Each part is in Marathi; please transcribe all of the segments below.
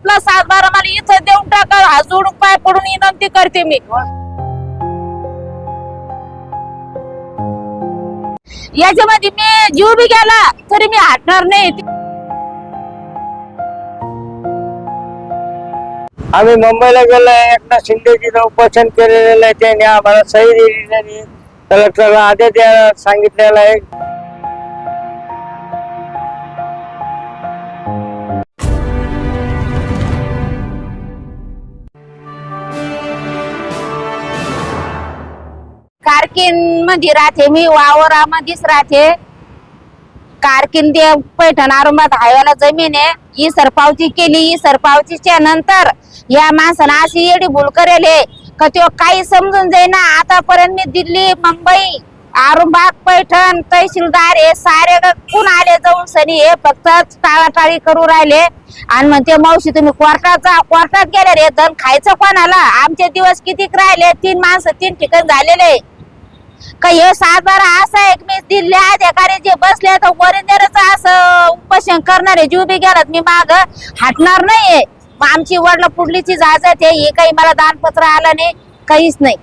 आपला सात बारा मला इथं देऊन टाका. हात जोडून पाय पडून विनंती करते मी. याच्यामध्ये मी जीव बी गेला तरी मी हटणार नाही. आम्ही मुंबईला गेलो एकनाथ शिंदेजीचं उपोषण केलेलं आहे त्यांनी आम्हाला सही दिली नाही. कलेक्टरला आदेश द्यायला सांगितलेला आहे. कारकिनमध्ये राहते मी वावरामध्येच राहते. कारकिन ते पैठण आरुंबात हायवाला जमीन आहे ही सरपावती केली ही सरपावतीच्या नंतर या माणसानं अशी एडी भूल करेले का तो काही समजून जाईना. आतापर्यंत मी दिल्ली मुंबई आरुंबाग पैठण तहसीलदार हे सारे कोण आले जाऊन सनी? हे फक्त टाळाटाळी करू राहिले. आणि म्हणते मावशी तुम्ही कोर्टात जा. कोर्टात गेले रे धन खायचं कोणाला? आमचे दिवस कितीक राहिले? तीन माणसं तीन ठिकाण झालेले. का हे सात बारा असं आहे की मी दिल्ली अधिकारी जे बसले तर वरिंदरच असं उपोषण करणारे जीव बी गेलात. मी माग हटणार नाहीये. आमची वडला पुढलीची जाजत आहे हे काही मला दानपत्र आलं नाही काहीच नाही.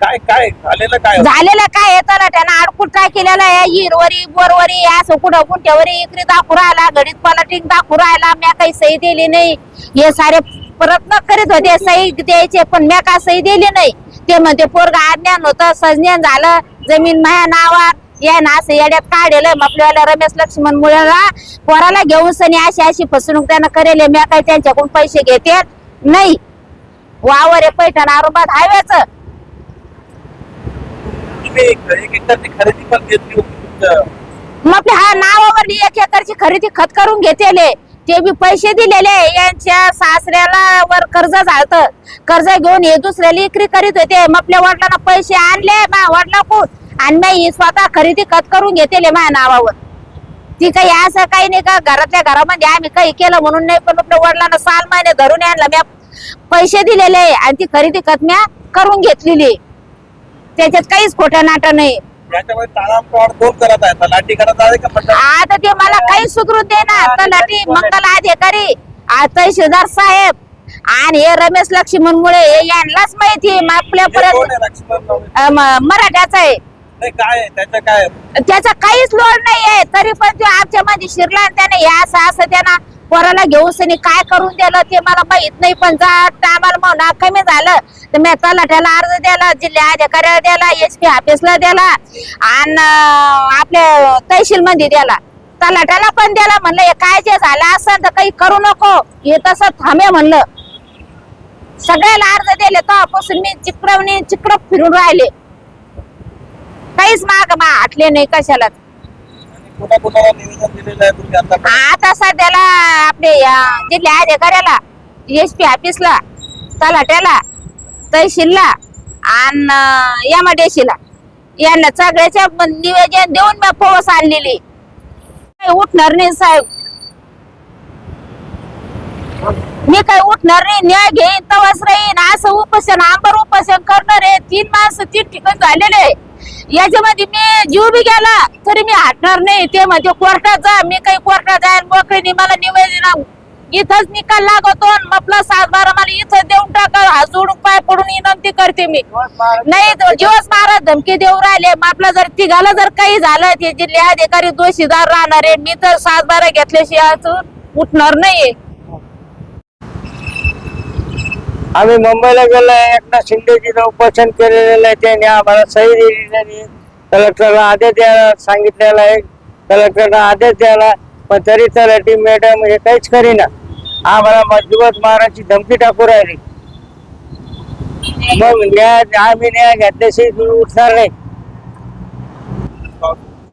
काय काय झालेलं काय? झालेलं काय येतं ना त्यानं अडकूट काय केलेलं आहे? हिरवरी बोरवरी असं कुठं कुठ्यावरी इकडे दाखवू राहिला घडीत पलटिंग दाखवू राहिला म्या काही सही दिली नाही. हे सारे प्रयत्न करीत होते सही द्यायचे पण म्या का सही दिली नाही? ते म्हणते पोरग अज्ञान होतं सज्ञान झालं जमीन माझ्या नावात या ना असं येड्यात काढेल आपल्याला रमेश लक्ष्मण मुळेला पोराला घेऊन सनी अशी अशी फसवणूक त्यानं करेल म्या काही त्यांच्याकडून पैसे घेते? नाही. वावर आहे पैठण आरोबात घेतली तुमचं? मग आपल्या हा नावावर एक एकरची खरेदी खत करून घेतलेले ते बी पैसे दिलेले यांच्या सासऱ्याला वर कर्ज झालत. कर्ज घेऊन हे दुसऱ्याला विक्री करीत होते. मग आपल्या वडिलांना पैसे आणले मा वडिला कोण आणि मी स्वतः खरेदी खत करून घेतले माझ्या नावावर. ती काही असं काही नाही का घरातल्या घरामध्ये आम्ही काही केलं म्हणून नाही पण आपल्या वडिलांना साल महिने धरून आणलं. म्या पैसे दिलेले आणि ती खरेदी खत म्या करून घेतलेली त्याच्यात काहीच खोटं नाटं नाही. याच्यामध्ये ताळांपाड कोण करत आहे लाठी करत आहे का आता ते मला काही सुधरून देणार. तलाठी मंगल अधिकारी आ, तहसीलदार साहेब आणि हे रमेश लक्ष्मण मुळे हे यांनाच माहिती कोण आहे लक्ष्मण म- मराठ्याचा आहे. नाही काय आहे? त्याचं काय आहे? त्याचा काहीच लोड नाहीये. तरी पण तो आमच्या मध्ये शिरला आणि त्याने हे असं असं त्यांना पोराला घेऊन सनी काय करून दिलं ते मला माहीत नाही पण जा टायमाला म्हणा ना कमी झालं. तर मी तलाठ्याला अर्ज दिला जिल्हा अधिकाऱ्याला दिला एस पी ऑफिसला दिला आणि आपल्या तहसील मध्ये दिला. तलाठ्याला पण दिला म्हणलं हे काय जे झालं असं तर काही करू नको. हे तसं थांबे म्हणलं. सगळ्याला अर्ज दिले तेव्हापासून मी चिकडवणी चिकड फिरून राहिले. काहीच माग मा हटले नाही कशाला कुणा कुणाला निवेदन दिलेलं आहे तुम्ही आता आता सध्याला आपले या जिल्हा अधिकाऱ्याला एस पी ऑफिसला तलाट्याला तहसीलला आणि एमआयडीसीला यांना सगळ्याच्या निवेदन देऊन मी पोहोच आणलेली. काही उठणार नाही साहेब. मी काही उठणार नाही न्याय घेईन तवाच राहीन असं उपोषण आंबर उपोषण करणार आहे तीन माणसं तीन ठिकाण झालेले आहे. याच्यामध्ये मी जीव बी गेला तरी मी हटणार नाही. ते म्हणजे कोर्टात जा मी काही कोर्टात जाईल मोकळीने मला निवेदन इथंच निकाल लागतो आपला सात बारा मला इथं देऊन टाका. हात जोडून पाय पडून विनंती करते मी. नाही जीवच महाराज धमकी देऊ राहिले. आपला जर तिघाला जर काही झालं ते जिल्हे अधिकारी दोषीदार राहणार आहे मी तर सात बारा घेतल्याशिवाय उठणार नाहीये आम्ही मुंबईला गेलो एकनाथ शिंदेजीचं उपोषण केलेलं आहे त्यांनी आम्हाला सही दिली नाही. कलेक्टरला आदेश द्यायला सांगितलेला आहे. कलेक्टरला आदेश द्यायला पण तरी तलाठी मॅडम हे काहीच करीना. आम्हाला मजबूत मारायची धमकी टाकू राहिली. मग न्याय आम्ही न्याय घेतल्याशी उठणार नाही.